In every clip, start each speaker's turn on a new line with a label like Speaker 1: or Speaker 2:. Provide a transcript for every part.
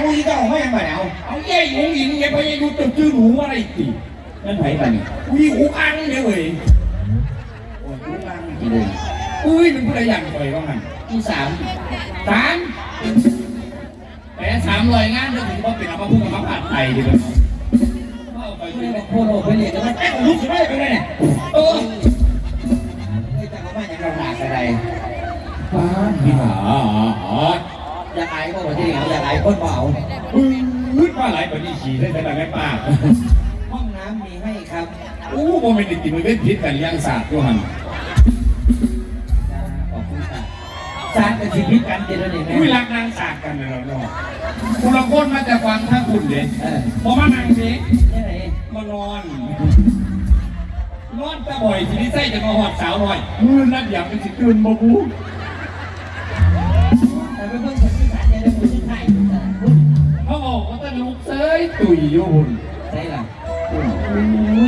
Speaker 1: เฮ้ยประกันพวกนี้ต้องเอาไว้ยังไงเอา
Speaker 2: เอาเย่หงหินไงพยายุตึกชื่อหนูอะไรติ
Speaker 1: นั่นไผ่ปะนี่
Speaker 2: อุ้ยหูอังเนี่ยเว้ย
Speaker 1: โอ้ยรู้บ้างกี่เลย
Speaker 2: อุ้ยมันพูดอะไรอย่างไรบ้างมัน
Speaker 1: ที่สาม
Speaker 2: สามแต่สามรอยงานเรื่องถึงว่าเป็นเอามาพูดกับมาผ่านไทยดีกว่าเอาไป
Speaker 1: ไม่
Speaker 2: ที่
Speaker 1: ได้
Speaker 2: นี่
Speaker 1: โคโรไปเรียนแล้วมันแจ้งลูกไม่ได้ไปเลยเนี่ย
Speaker 2: เออ
Speaker 1: ไม่จะเอามาอย่างเราหนักอะไร
Speaker 2: ป้าพี่หา
Speaker 1: อยากไอ้ก็บอกที่นี่อยากไอ้คนเบา
Speaker 2: อุ้ยป้าหลไปนี่ขี่ได้ขนาดไหนป้า
Speaker 1: ห้องน้ำมีให้ครับ
Speaker 2: อู้โมเมนต์ติมันเป็นพิษกันยังศาสตร์ด้วยหัน
Speaker 1: ขอบคุณค่ะสร้างเป็นชีวิตกันเจริญเนี่ย
Speaker 2: อุ้ย
Speaker 1: นะ
Speaker 2: รักนางศาสตร์กันเลยเราเนาะคุณละคนมาจะฟังถ้าคุณเด็
Speaker 1: เออ
Speaker 2: พอมานั่งสิมานอนนอนตะบ่อยทีนี้ไส้จะมาหอดสาวหน่อยมือนัดอยากเป็นสิตื่นมาบู
Speaker 1: แต่เป็นเพื่อน เซ
Speaker 2: ยตุยอยู่หุ่น
Speaker 1: ใช่หรออุ้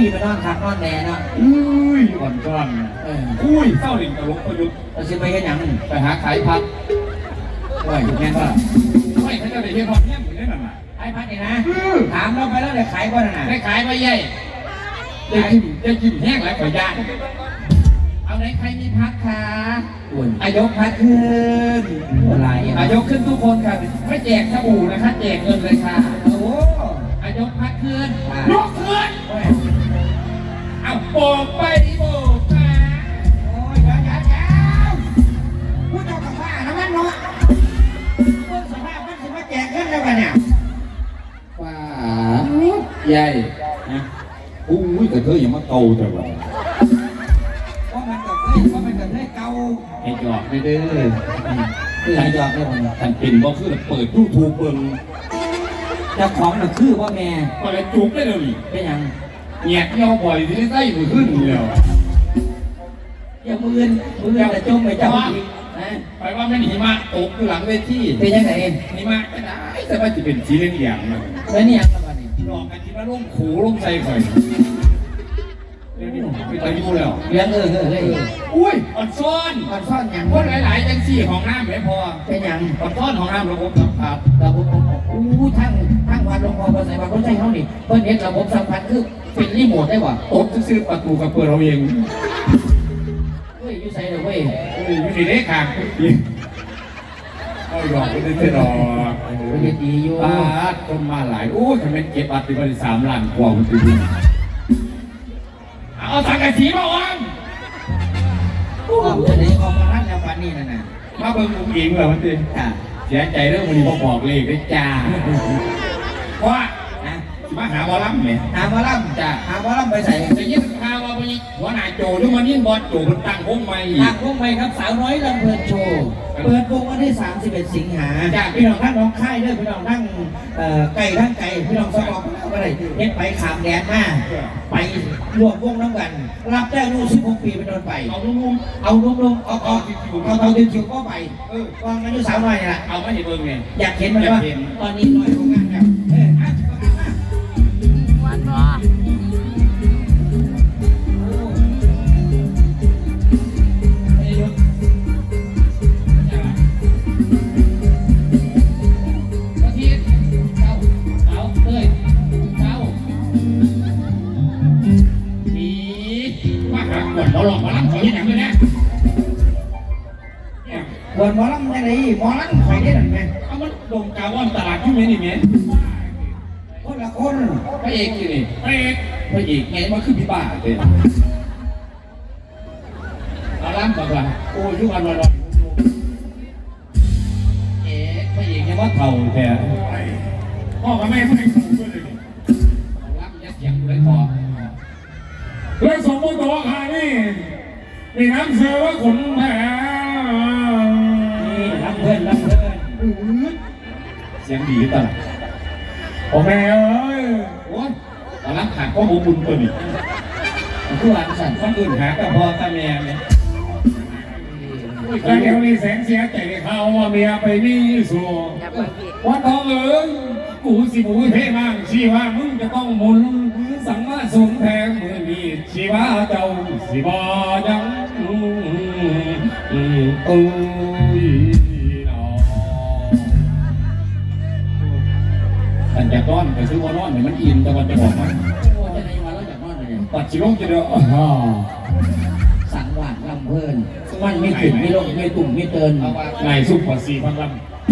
Speaker 1: ยไปนอนขับนอนแน่เนาะ
Speaker 2: อุ้ยอ่อนก้อน
Speaker 1: เออ
Speaker 2: อุ้ยเศร้าดิ่งตลกประยุทธ์
Speaker 1: เราซื้อไปกันยัง
Speaker 2: ไปหาขายพัด
Speaker 1: โอ้ยแม่ก็
Speaker 2: ไม่เขาจะได้เห็นความแย่เหมือนนั่นน่ะ
Speaker 1: ไอ้พัดนี่นะถามเราไปแล้วเดี๋ยวขายก่อนนะ
Speaker 2: ได้ขายไปใหญ่ได้กินได้กินแห้งหลายกว่าย่างเอาไหนใครมีพัดคะ
Speaker 1: อ้วน
Speaker 2: อายกพัดขึ้น
Speaker 1: อะไร
Speaker 2: อายกขึ้นทุกคนค่ะไม่แจกสบู่นะคะแจกเงินเลยค่ะ
Speaker 1: โอ้โห
Speaker 2: อายกพัดขึ้นยกขึ้นเอาโบกไปโบกมา
Speaker 1: โอ้ยเดี๋ยวเดี๋ยวเดี๋ยวพูดเจ้ากับว่าแล้วมันเนาะเรื่องสภาพมันสิมาแจกเงินแล้วกันเนี่ย
Speaker 2: ว้าใหญ่นะอุ้ยแต่เธออย่ามาเกาแต่ว่า
Speaker 1: ว่ามันกับเฮ้ยว่ามันกับเฮ้ยเก่า
Speaker 2: ให้จอกไม่เด้อ
Speaker 1: คือให้ยอดได้ผม
Speaker 2: ท่านเป็นบ่คือเปิดยูทูบเบิ่ง
Speaker 1: เจ้าของน่ะคือว่าแม่
Speaker 2: ก็เลยจุกได้เลย
Speaker 1: เป็นหยัง
Speaker 2: แงะเงาบ่อยที่ได้มือขึ้นแล้ว
Speaker 1: อย่ามือนมือนแต่จมไปเจ้าอีกนะ
Speaker 2: ไปว่าไม่หนีมาตกอยู่หลังเวที
Speaker 1: เป็นยังไง
Speaker 2: หนีมาก็ได้แต่ว่าจะเป็นสีเหลืองๆนะ
Speaker 1: แล้วนี่ยังประมาณนี้
Speaker 2: หลอกกันที่มาล่มขู่ล่มใจข่อยเดี๋ยวนี้ ไปตายูแล้ว
Speaker 1: เลี้ยงเออเออเออ
Speaker 2: อุ้ยอดซ่อน
Speaker 1: ก่อนซ่อนหยัง
Speaker 2: คนหลายๆจังสี่ของน้ำไม่พอ
Speaker 1: เป็นหยัง
Speaker 2: อดซ่อนของน้ำระบบสัมผัส
Speaker 1: ระบบอู้ทั้งทั้งวันลงพอภาษาบางคนใช้เขานี่เพิ่นเห็นระบบสัมพันธ์คือเป็นรีโมทได้ว่ะ
Speaker 2: ตบซื้อประตูกับเปิดเราเอง
Speaker 1: เฮ้ยอยู่ใส่เลยเว้ย
Speaker 2: เอ้ยอยู่ในเด็กขางเอาหยอกไปเรื่อยๆดอก
Speaker 1: เป็นเฮ็ดดีอยู่
Speaker 2: บาดคนมาหลายโอ้ยทำไมเก็บบัตรไปบริสามล้านกว่ามันตี เอาสังกะสีมาวาง
Speaker 1: ก็จะได้ออกมาทันแล้ววันนี้นั่นน่ะ
Speaker 2: มาเบิ่งลุงอิงเหรอมันตี
Speaker 1: ค่ะ
Speaker 2: เสียใจเรื่องมันนี้บอกเลขได้จ้าว่า
Speaker 1: นะ
Speaker 2: มาหาบอลลัมเนี่ย
Speaker 1: หาหมอลำจ้ะหาหมอลำไปใส่
Speaker 2: จะยิน ข่าวว่าไปหัวหน้าโจหรือมันยิ่งบอลโจมันตั้งวงใหม่
Speaker 1: ทางวงไปครับสาวน้อยลำเพลินโชว์เปิดวงวันที่ 31 สิงหาจากพี่น้องทั้งน้องค่ายด้วยพี่น้องทั้งเอ่อไก่ทั้งไก่พี่น้องสมองอะไรเฮ็ดไปขามแดนมาไปรวมวงน้ำกัน รับได้ลูก16 ปีเป็นต้นไป
Speaker 2: เอาลุ่ม
Speaker 1: เอาลุงๆเอาเอาเอาเอาดิวคิวก็ไปเออวางมันอยู่สาวน้อยนี่แหละ
Speaker 2: ๆเอามาให้เบิ่งเนี่ย
Speaker 1: อยากเห็นมันว่าตอนนี้น้อยโรงงานแล้ว เนี่ยบวนหมอลำยังไงหมอลำข่อยได้หรือไง
Speaker 2: เอามันดมกาว่อนตลาดที่เมนี่เมน
Speaker 1: คนละคน
Speaker 2: พระเอกอยู่นี่พระเอกพระเอกไงมันคือพี่บ้าเต้นเอาล้ำบอกว่าโอ้ยยุวันวันวันเอ๊ะพระเอกยังว่าเท่าแท้พ่อกับแม่ไม่ให้ถูกด้วยเลยเอาล้ำยัดเสียงกูได้พอ
Speaker 3: และสมมติตัวหานี่มีน้ำเสือว่าขนแผล
Speaker 1: เสี
Speaker 2: ยงดีตลอด
Speaker 3: โอ้แม่เอ้ย
Speaker 2: โอ้ยเอาล้ำขาดข้อมูลบุญตัวนี้
Speaker 1: ผู้หลังสั่น
Speaker 2: คนอื่นหาก็พอตาแม่เนี่ย
Speaker 3: แต่เดี๋ยวนี้แสงเสียใจเขาว่าเมียไปนี่สู่
Speaker 4: อย่าเพิ่ง
Speaker 3: วันทองเอ๋ยกูสิบูเท่มากชีว่ามึงจะต้องหมุนสังมาสุนแทงมือนี้ชีว่าเจ้าสิบอยัง
Speaker 2: อืมโอ้
Speaker 5: อันจะนอนไปซื้อว่านอนเนี่ยมันอิ่มแต่วันจะบอกมัน
Speaker 1: โอ้จะในวันเราจากนอนเลย
Speaker 2: ปัดชิลงจะเด้ออ่า
Speaker 1: สังหวาดลำเพลินมันไม่ขึ้นไม่ลงไม่ตุ่มไม่เติน
Speaker 5: เอาว่า
Speaker 2: ในสุภาษีพันล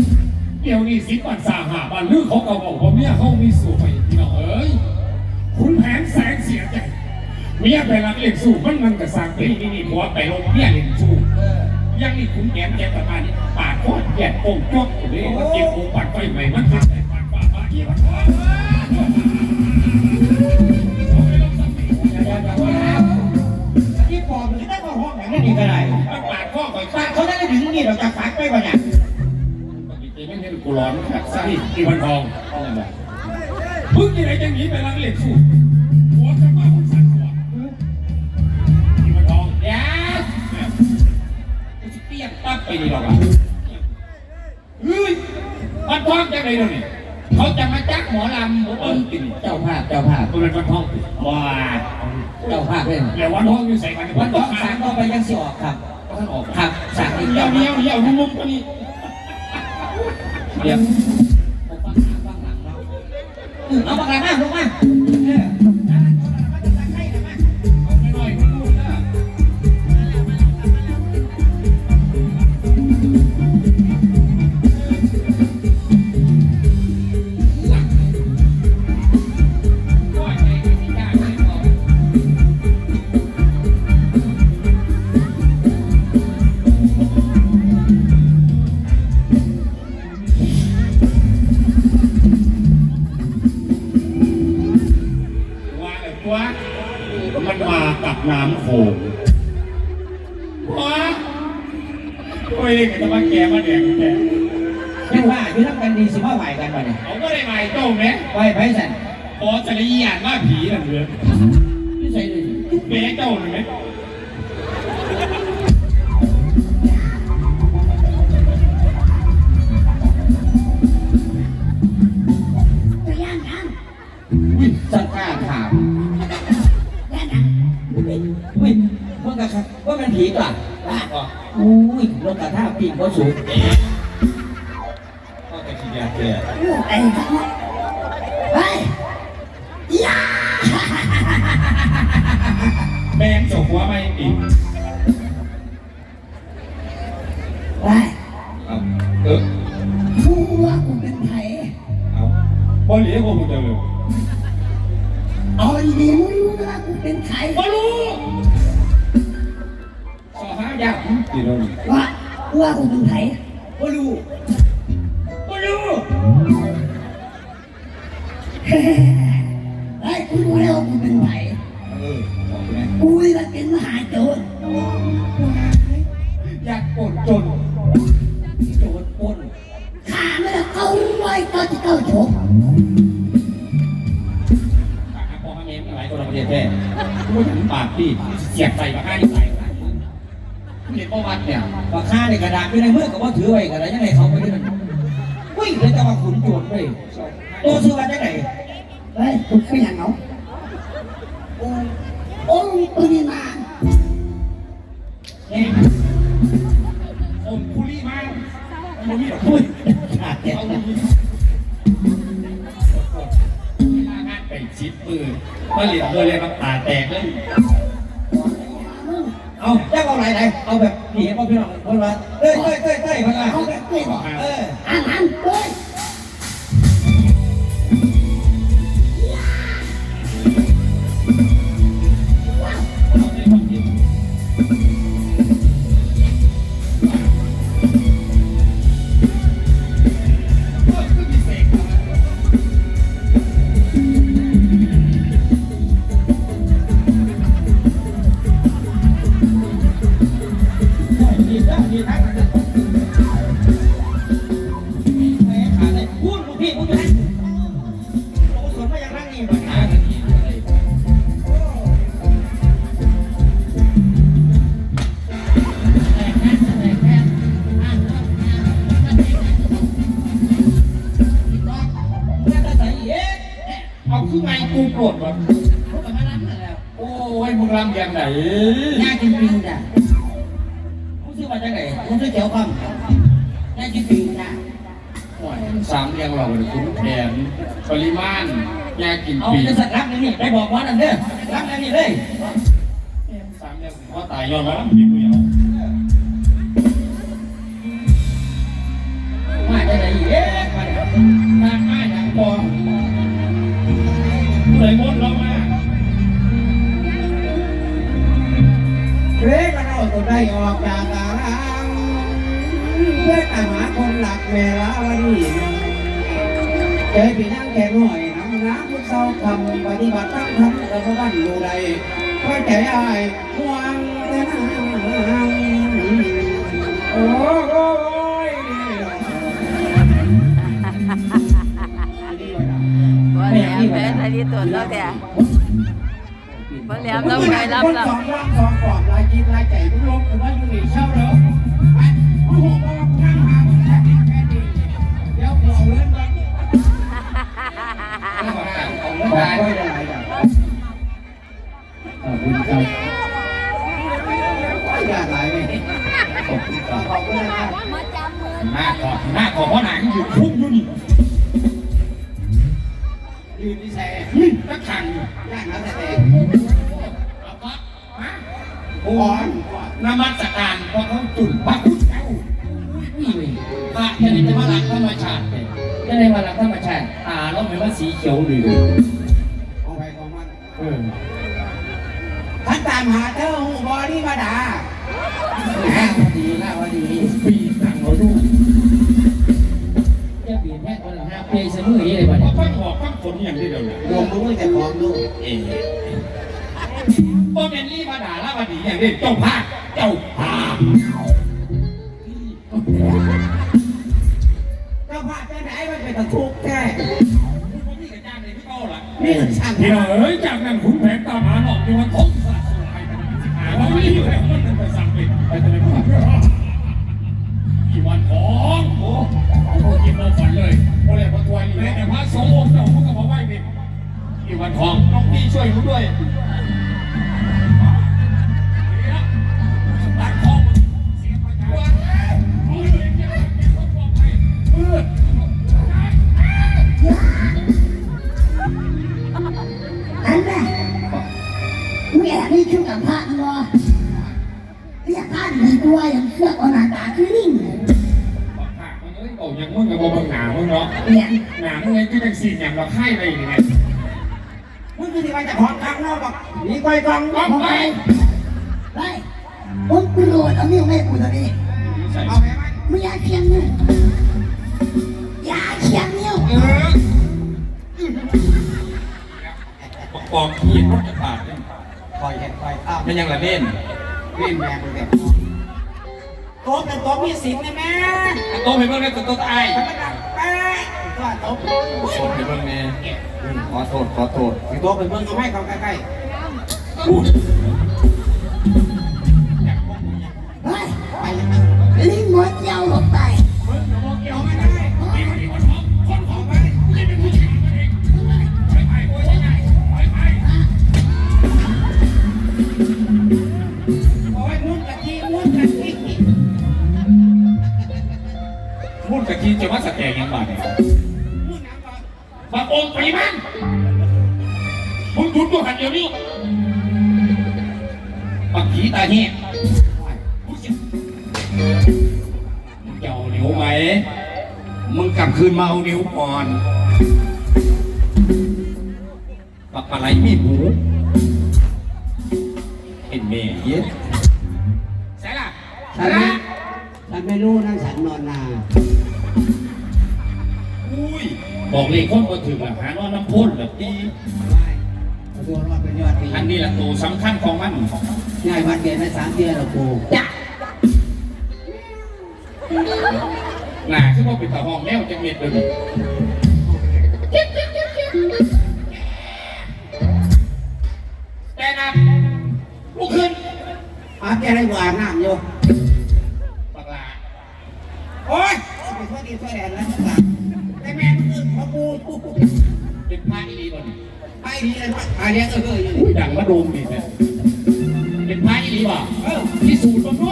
Speaker 2: ำเดี๋ยวนี้สิบปันสาหาบันลือเขาก็บอกว่าเมียเขามีสู่ไปพี่น้องเอ้ยคุณแผนแสงเสียใจเมียไปรักเลี้ยงสู้มันมันก็สร้างเป็นนี่นี่ผัวไปลงเมียเลี้ยงสู้
Speaker 1: เออ
Speaker 2: ยังนี่คุณแกมแกมประมาณนี้ปาดโคตรแย่โป่งจกเลยมันเก็บโป่งปัดไฟใหม่มันทำแต่ปัดป้าป้าเยี่ยม
Speaker 1: นี้ดีก็ได้
Speaker 2: มันปาดข้อก่อย
Speaker 1: ฝากเขาได้ถึงนี่เราจะฝากไปวะเนี่ย
Speaker 2: ไม่เห็นกูร้อนครับสิที่วันทองพึ่งยังไงจะหนีไปรักเลี้ยสู้หัวจะมาคุณสั่นหัวที่วันทอง
Speaker 5: ยว
Speaker 2: กูจะเปี้ยงปั๊บไปนี่หรอกอะเฮ้ยวันทองจะไหนเราเนี่ย
Speaker 5: เขาจะมาจักหมอลำหมอ
Speaker 2: เอ
Speaker 5: เอิ
Speaker 2: อ
Speaker 5: ญ
Speaker 2: กิน
Speaker 1: เจ้าภาพเจ้าภาพ
Speaker 2: ตัวเป็นวันทอง
Speaker 5: ว้า
Speaker 1: เจ้าภาพเป็น
Speaker 2: แล้ววันทองอยู่ใส่กัน
Speaker 1: วันสองสามก็ไปยังสิออกครับ
Speaker 2: ท่านออก
Speaker 1: ครับสามอีก
Speaker 2: เยี่ย
Speaker 1: เจ้าวภา
Speaker 2: เยี่ย
Speaker 1: พ
Speaker 2: วเยี่ยวนุ่มๆก็นี่
Speaker 5: เดี๋ยว
Speaker 1: ผมฟังหางฟังหลังเนาะเอาปากกามาลงมาเออ
Speaker 2: เอา ว่าไอ้ตัวมันมากับน้ำโขงว้าโอ้ยนี่ก็จะมาแกมาแดงแก
Speaker 1: ยังว่าอยู่ทั้งกันดีสิมาไหวกันวะเนี่ย
Speaker 2: เขาก็ได้มาโจ้งเนี่ย
Speaker 1: ไหวไผสัน
Speaker 2: พอจะได้ยานว่าผีนั่นเลย
Speaker 1: นี่ใส่เลย
Speaker 2: แม่เจ้าหนึ่งไหม
Speaker 1: ผีก่ะ
Speaker 5: ก็
Speaker 1: อุ้ยลงกระท่าปีกก็สูง
Speaker 5: ก็จะขี้ยาแก่
Speaker 3: ลูกไอ้ทั้งหมดเฮ้ยย่า
Speaker 2: แม่งจบหัวไม่อีก
Speaker 3: เฮ้ย
Speaker 5: เอาเออ
Speaker 3: กูว่ากูเป็นไผ่
Speaker 5: เอา
Speaker 2: บอลเหลียกว่ามึงจะเลย
Speaker 3: เอาดีๆมึงรู้นะว่ากูเป็นไผ่
Speaker 2: บอลลู
Speaker 5: สอ ห้ายักษ์ตีโดน
Speaker 3: ว่าว่ากูเป็นไผ่
Speaker 1: ก็รู้
Speaker 2: บอลลู
Speaker 3: เฮ้ยกูรู้แล้วว่ากูเป็นไผ่
Speaker 5: เออบอกไหม
Speaker 3: กูนี่มันเป็นมหาโจร
Speaker 1: อยากปนจนโจรปน
Speaker 3: ข้าไม่ละเก้าไว้เก้าที่เก้าฉก
Speaker 5: ปากพ่อแม่ไม่ไหวตัวเราเรียนแท้กูไม่ถึงปากพี่เสียบใส่ปากให้ใส่ เรียนประวัติเนี่ย
Speaker 1: ปากข้าในกระดาษอยู่ในมือก็ว่าถือไว้กระดาษยังไงเขาไปที่นั่นวิ่งเลยจะมาขุนโจรเลยตัวซื้อมาจากไหน
Speaker 3: เฮ้ยกูเป็นอย่างเขาโอ้ยองค์ปริมาณ
Speaker 1: นี่
Speaker 2: อมคุลีมามันมีดอก
Speaker 1: อุ้ยขาด
Speaker 2: เอาดี
Speaker 5: ลางานไปชิดปืนมาเหลียวเลยเลยน้ำตาแตกเลย
Speaker 1: เอาจ้งเอาไหนไหนเอาแบบผีเอาพี่น้องคนละเต้ยเต้ยเต้ยเต้ยคนละ
Speaker 3: เอาแบบเต้ยบอก
Speaker 1: เออ
Speaker 3: อันอันเต้ย
Speaker 1: มึง
Speaker 5: รำยังไง
Speaker 1: ยากจริงๆจ้ะมึงซื้อมาจากไหนคุณเขียวคำได้กี่ปีนะ
Speaker 2: สามเรียงเราเลยคุณแผนปริมาณยากิน
Speaker 1: เอา
Speaker 2: ปี
Speaker 1: จะสักรับนี่ไปบอกว่านั่นเด้อรับนั่นนี่เลย
Speaker 2: สามเรียงว่าตายย้อนมาแล้วกินเดียว
Speaker 1: มาจะไหนเอ๊ะมาเนี่ย
Speaker 2: มาง่ายอย่างพอเลยมดเรามา
Speaker 4: กเราตัวได้ออกจากตารางเพื่อตามหาคนหลักเวลาวันนี้เจอพี่นั่งแก่หน่อยน้ำน้ำพุทธเศร้าทำปฏิบัติตั้งทำแต่พระบ้านอยู่ใดพระใจอายห่วงแต่นางโอ้ย
Speaker 6: บ่แหลมแม่ทะเลตัวแล้วแต่บ่แหลมต้องไปรับ
Speaker 4: คน
Speaker 6: รับ
Speaker 4: สองร่า ทุกลมถือว่าอยู่ในเช่าแล้วไปโอ้โหบอกทางหาแค่นี้แค่นี้เดี๋ยวขอเล่นกัน
Speaker 1: บอกไว้ได้หลายอย่างขอบคุณครับ
Speaker 4: อยากหลายเลย
Speaker 1: ขอบคุณครับ
Speaker 4: ขอบคุณนะครับ
Speaker 2: หน้าขอหน้าขอเพราะหนังอยู่คุ้มอยู่นี่
Speaker 4: ยืนที่แซ่
Speaker 2: นี่ก็ขัง
Speaker 4: ย่างน้ำแต่ ก่อน
Speaker 2: นมัสการเพราะเขาจุดพระพุทธเจ้า
Speaker 1: นี่เว้ย
Speaker 2: พระจะได้จะมาหลักธรรมชาติเลย
Speaker 1: จะได้มาหลักธรรมชาติตาเราไม่ว่าสีเขียวหรือ
Speaker 4: ของไปของมัน
Speaker 1: เออ
Speaker 4: ท่านตามหาเจ้าหูบอดี้มาด่า
Speaker 1: ล่าวดีล่าวดี
Speaker 2: ปีสั่งเราดู
Speaker 1: จะเปลี่ยนแค่คนละห้าเพย์เสมอนี่เลยบ่
Speaker 2: เพ
Speaker 1: เนี่ย
Speaker 2: ราะฟังหอกฟังฝนอย่างที่เดียวเนี่ย
Speaker 4: รวมมือแต่ของดู
Speaker 2: เอ๋ เพราะเป็นนี่มาด่าละมาดีอย่างนี้เจ้าภาคเจ้าภาค
Speaker 4: เจ้าพาไปไหนมันเป็นตะคุกแค่
Speaker 2: นี่ช่างที่เขาล่ะ
Speaker 4: นี่ช่าง
Speaker 3: เอ้ยจากนั้นขุนแผนตามหาหนอกอยู่ว่าทงสละสลายไปหาว่าไม่อยู่แล้วมันไปสั่งปิดไปทะเลมาอีวันของโอ้โหกินโมฝันเลยโอเลยพอตัวนี้แต่พระสงฆ์องค์เจ้าพวกก็มาไหว้เป็นอีวันของน้องพี่ช่วยผมด้วย บอก
Speaker 4: มี
Speaker 3: ไฟ
Speaker 4: กอง
Speaker 3: ออกไป
Speaker 4: ไปมึงกูโหลดเอานิ้วแม่กูตัวนี้เอาไปไหมมึงอย่าเคียงนิ้วอย่าเคียงนิ้ว
Speaker 2: เออบอกกองขีดรถจะขาดเนี่ย
Speaker 4: คอยเห็นคอยข้าม
Speaker 2: มันยังละเน่น
Speaker 4: วิ่งแม่กูแบบโต๊ะเป็นโต๊ะมีสิงเลยแม่
Speaker 2: โตไปเบิ่งเลยโตตาย
Speaker 4: ทำไมดังแป๊ะก็โต๊ะ
Speaker 2: โตไปเบิ่งแน่ขอโทษขอโทษ
Speaker 4: โต๊ะเป็นเมืองก็ไม่เข้าใกล้
Speaker 2: พู
Speaker 3: โอ้
Speaker 2: เจ้านิ้วไหม มึงกลับคืนมาเอานิ้วก่อนปักปลาไหลมีหมูเป็นแม่เย็ดใช่ล่ะ
Speaker 4: ฉันไม่ฉันไม่รู้นั่งฉันนอนนา
Speaker 2: อุ้ย บอกเลยคนก็ถือแบบหานอนน้ำพ่นแบบดี
Speaker 4: ตัวรอดเป็นยอดดี
Speaker 2: อันนี้แหละตัวสำคัญของมัน
Speaker 4: ง่ายวัดเกณฑ์ไปสามเดือนแล้วกูจ้ะ
Speaker 2: หนาคือว่าเป็นตาห้องแมวจะเม็ดเลยแต่นับลุกขึ้น
Speaker 4: อาแกได้บัวอาบน้ำอยู่
Speaker 2: ปากลา
Speaker 4: โอ๊ยไปช่วยดีช่วยแดนแล้วจ้ะแต่แม่มึงอื่นเขากูกู
Speaker 2: เป็นพระอีรีบ่น
Speaker 4: ไปดีเลยไปเลี้ยงเออเอออยู่
Speaker 2: อุ้ยดังมาโดมนี่เนี่ยเป็นพระอีรีบ่
Speaker 4: เออ
Speaker 2: ที่สูตรบ่เนาะไ